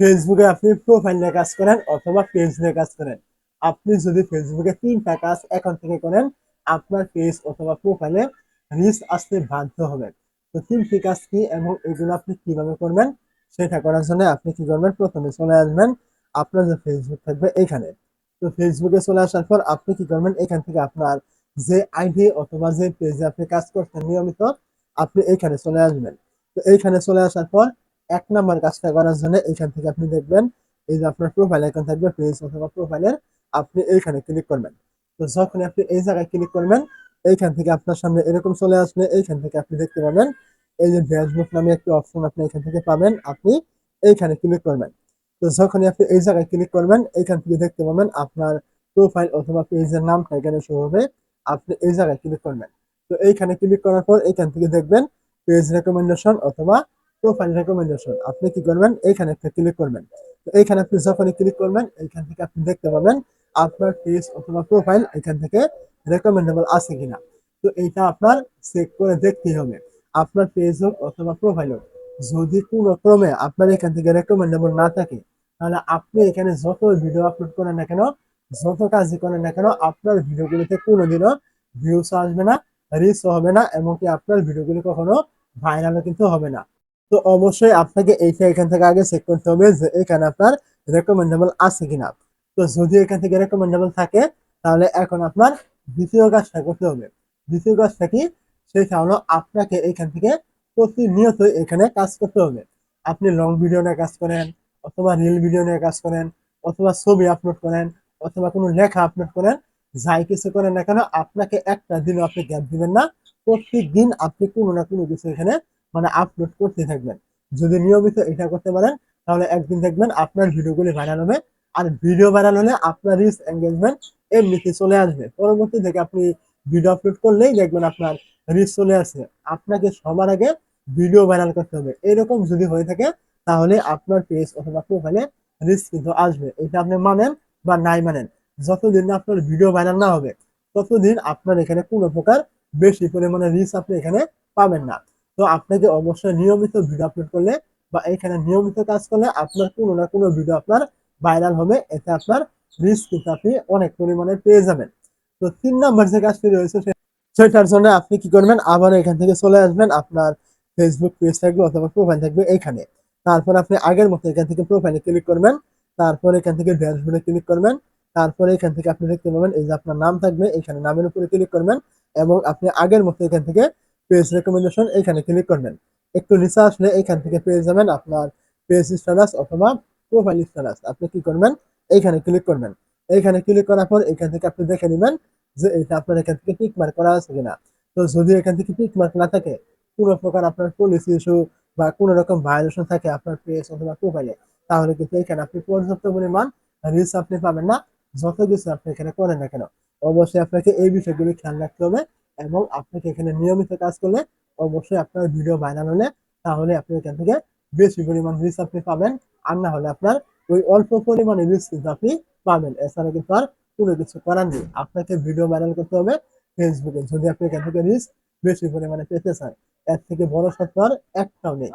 ফেসবুকে আপনি প্রোফাইল নিয়ে কাজ করেন অথবা পেজ নিয়ে কাজ করেন। আপনি যদি ফেসবুকে তিনটা কাজ এখন থেকে করেন, আপনার পেজ অথবা প্রোফাইলে রিচ আসতে বাধ্য হবেন। তো তিনটি কাজ কি এবং এগুলো আপনি কীভাবে করবেন, সেটা করার জন্য আপনি কি করবেন? প্রথমে চলে আসবেন আপনার যে ফেসবুক থাকবে এখানে। তো ফেসবুকে চলে আসার পর আপনি কি করবেন? এখান থেকে আপনার যে আইডি অথবা যে পেজে আপনি কাজ করছেন নিয়মিত, আপনি এইখানে চলে আসবেন। তো এইখানে চলে আসার পর এক নাম্বার কাজটা করার জন্য এইখান থেকে আপনি দেখবেন, এই যে আপনার প্রোফাইল আইকন থাকবে পেজ অথবা প্রোফাইলের আপনি এইখানে ক্লিক করবেন। তো যখন আপনি এই জায়গায় ক্লিক করবেন, এইখান থেকে আপনার সামনে এরকম চলে আসবে, এইখান থেকে আপনি দেখতে পাবেন, এই যে ফেসবুক নামে একটি অপশন আপনি এখান থেকে পাবেন, আপনি এইখানে ক্লিক করবেন। তো যখনই আপনি এই জায়গায় ক্লিক করবেন, এইখান থেকে দেখতে পাবেন আপনার প্রোফাইল অথবা পেজের নামটা এখানে শো হবে, আপনি এই জায়গায় ক্লিক করবেন। তো এইখানে ক্লিক করার পর এইখান থেকে দেখবেন পেজ রেকমেন্ডেশন অথবা প্রোফাইল রেকমেন্ডেশন আপনি কি করবেন? এইখানে একটা ক্লিক করবেন। তো এইখানে আপনি যখনই ক্লিক করবেন, এইখান থেকে আপনি দেখতে পাবেন আপনার পেজ অথবা প্রোফাইল এখান থেকে রেকমেন্ডেবল আছে কিনা। তো এইটা আপনার চেক করে দেখতেই হবে। আপনার পেজ হোক অথবা প্রোফাইল হোক, যদি কোনো ক্রমে আপনার এখান থেকে রেকমেন্ডেবল না থাকে, তাহলে আপনি এখানে যত ভিডিও আপলোড করেন না কেন, যত কাজই করেন না কেন, আপনার ভিডিওগুলিতে কোনোদিনও ভিউস আসবে না রিচ হবে না, এমনকি আপনার ভিডিওগুলি কখনো ভাইরালও কিন্তু হবে না। তো অবশ্যই আপনাকে এইটা এখান থেকে আগে চেক করতে হবে যে এখানে আপনার রেকমেন্ডেবল আছে কিনা। তো যদি এখান থেকে রেকমেন্ডেবল থাকে, তাহলে এখন আপনার দ্বিতীয় কাজটা করতে হবে। দ্বিতীয় কাজটা কি? সেটা হলো আপনাকে এখান থেকে প্রতিনিয়ত এখানে কাজ করতে হবে। আপনি লং ভিডিও নিয়ে কাজ করেন, অথবা রিল ভিডিও নিয়ে কাজ করেন, অথবা ছবি আপলোড করেন, অথবা কোনো লেখা আপলোড করেন, যাই কিছু করেন না কেন, আপনাকে একটা দিনও আপনি গ্যাপ দিবেন না। প্রত্যেক দিন আপনি কোনো না কোনো কিছু এখানে মানে আপলোড করতে থাকবেন। যদি নিয়মিত এটা করতে পারেন, তাহলে একদিন দেখবেন আপনার ভিডিওগুলি ভাইরাল হবে। আর ভিডিও ভাইরাল হলে আপনার রিচ এঙ্গেজমেন্ট এমনিতে চলে আসবে। পরবর্তী থেকে আপনি ভিডিও আপলোড করলেই দেখবেন আপনার রিচ চলে আসে। আপনাকে সবার আগে ভিডিও ভাইরাল করতে হবে। এরকম যদি হয়ে থাকে, তাহলে আপনার পেজ অথবা প্রোফাইলে রিচ কিন্তু আসবে। এটা আপনি মানেন বা নাই মানেন। যতদিন আপনার ভিডিও ভাইরাল না হবে, ততদিন আপনার এখানে কোনো প্রকার বেশি পরিমাণে রিচ আপনি এখানে পাবেন না। তো আপনাকে অবশ্যই নিয়মিত ভিডিও আপলোড করলে বা এখানে নিয়মিত কাজ করলে আপনার কোনো না কোনো ভিডিও আপনার ভাইরাল হবে, এতে আপনার রিচ কিন্তু আপনি অনেক পরিমাণে পেয়ে যাবেন। তো তিন নম্বর যে কাজটি রয়েছে সেটার জন্য আপনি কি করবেন? আবার এখান থেকে চলে আসবেন আপনার ফেসবুক পেজ থাকবে অথবা প্রোফাইল থাকবে এখানে। তারপর আপনি আগের মতো এখান থেকে প্রোফাইলে ক্লিক করবেন, তারপর এখান থেকে ড্যাশবোর্ডে ক্লিক করবেন, তারপরে এখান থেকে আপনি দেখতে পাবেন এই যে আপনার নাম থাকবে, এখানে নামের উপরে ক্লিক করবেন এবং আপনি আগের মতো এখান থেকে পেজ রেকমেন্ডেশন এখানে ক্লিক করবেন। একটু নিচে আসলে এখান থেকে পেয়ে যাবেন আপনার পেজ স্ট্যাটাস অথবা প্রোফাইল স্ট্যাটাস আপনি কি করবেন? এইখানে ক্লিক করবেন। এইখানে ক্লিক করার পর এখান থেকে আপনি দেখে নেবেন যে এটা আপনার এখান থেকে টিক মার্ক করা আছে কিনা। তো যদি এখান থেকে টিক মার্ক না থাকে, কোনো প্রকার আপনার পলিসি ইস্যু বা কোনো রকম ভায়োলেশন থাকে আপনার পেজ অথবা প্রোফাইলে তাহলে কিন্তু এখানে আপনি পর্যাপ্ত পরিমাণ রিচ আপনি পাবেন না। যত কিছু আপনি এখানে করেন না কেন, অবশ্যই আপনাকে এই বিষয়গুলি খেয়াল রাখতে হবে। এবং আপনাকে এখানে নিয়মিত কাজ করলে অবশ্যই আপনার ভিডিও ভাইরাল হলে তাহলে আপনি এখান থেকে বেশি পরিমাণ রিস আপনি পাবেন। আর না হলে আপনার ওই অল্প পরিমাণে রিস কিন্তু আপনি পাবেন। এছাড়া কিন্তু আর কোনো কিছু করার নেই। আপনাকে ভিডিও ভাইরাল করতে হবে ফেসবুকে যদি আপনি এখান থেকে রিচ বেশি পরিমাণে পেতে চান, এর থেকে বড় সত্য আর একটাও নেই।